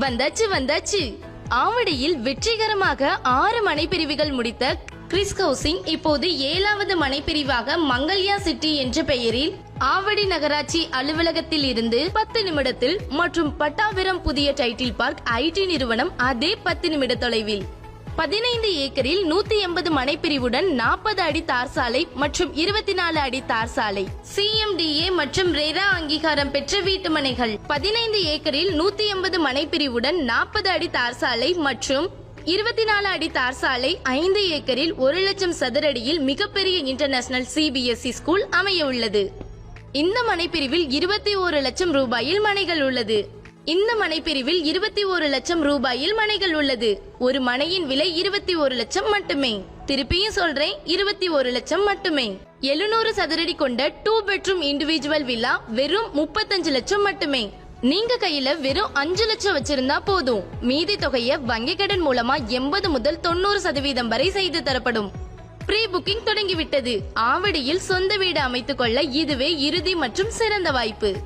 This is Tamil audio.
வந்தாச்சு வந்தாச்சு. ஆவடியில் வெற்றிகரமாக ஆறு மனைப்பிரிவுகள் முடித்த கிறிஸ் ஹவுசிங் இப்போது ஏழாவது மனைப்பிரிவாக மங்கல்யா சிட்டி என்ற பெயரில் ஆவடி நகராட்சி அலுவலகத்தில் இருந்து பத்து நிமிடத்தில் மற்றும் பட்டாபிரம் புதிய டைட்டில் பார்க் ஐடி நிறுவனம் அதே பத்து நிமிட தொலைவில். பதினைந்து ஏக்கரில் நூத்தி எண்பது மனைப்பிரிவுடன் நாற்பது அடி தார் சாலை மற்றும் இருபத்தி நாலு அடி தார் சாலை சிஎம்டிஏ மற்றும் ரேரா அங்கீகாரம் பெற்ற வீட்டு மனைகள் பதினைந்து ஏக்கரில் நூத்தி எண்பது மனைப்பிரிவுடன் நாற்பது அடி தார் சாலை மற்றும் இருபத்தி நாலு அடி தார் சாலை ஐந்து ஏக்கரில் ஒரு லட்சம் சதுரடியில் மிகப்பெரிய இன்டர்நேஷனல் சிபிஎஸ்இ ஸ்கூல் அமைய உள்ளது. இந்த மனைப்பிரிவில் இருபத்தி ஒரு லட்சம் ரூபாயில் மனைகள் உள்ளது. இந்த மனைப்பிரிவில் இருபத்தி ஒரு லட்சம் ரூபாயில் மனைகள் உள்ளது. ஒரு மனையின் விலை இருபத்தி ஒரு லட்சம் மட்டுமே. திருப்பியும் சொல்றேன் இருபத்தி ஒரு லட்சம் மட்டுமே. எழுநூறு சதுரடி கொண்ட டூ பெட்ரூம் இண்டிவிஜுவல் வில்லா வெறும் முப்பத்தஞ்சு லட்சம் மட்டுமே. நீங்க கையில வெறும் அஞ்சு லட்சம் வச்சிருந்தா போதும். மீதி தொகையை வங்கி கடன் மூலமா எண்பது முதல் தொண்ணூறு சதவீதம் வரை செய்து தரப்படும். ப்ரீ புக்கிங் தொடங்கிவிட்டது. ஆவடியில் சொந்த வீடு அமைத்துக் கொள்ள இதுவே இறுதி மற்றும் சிறந்த வாய்ப்பு.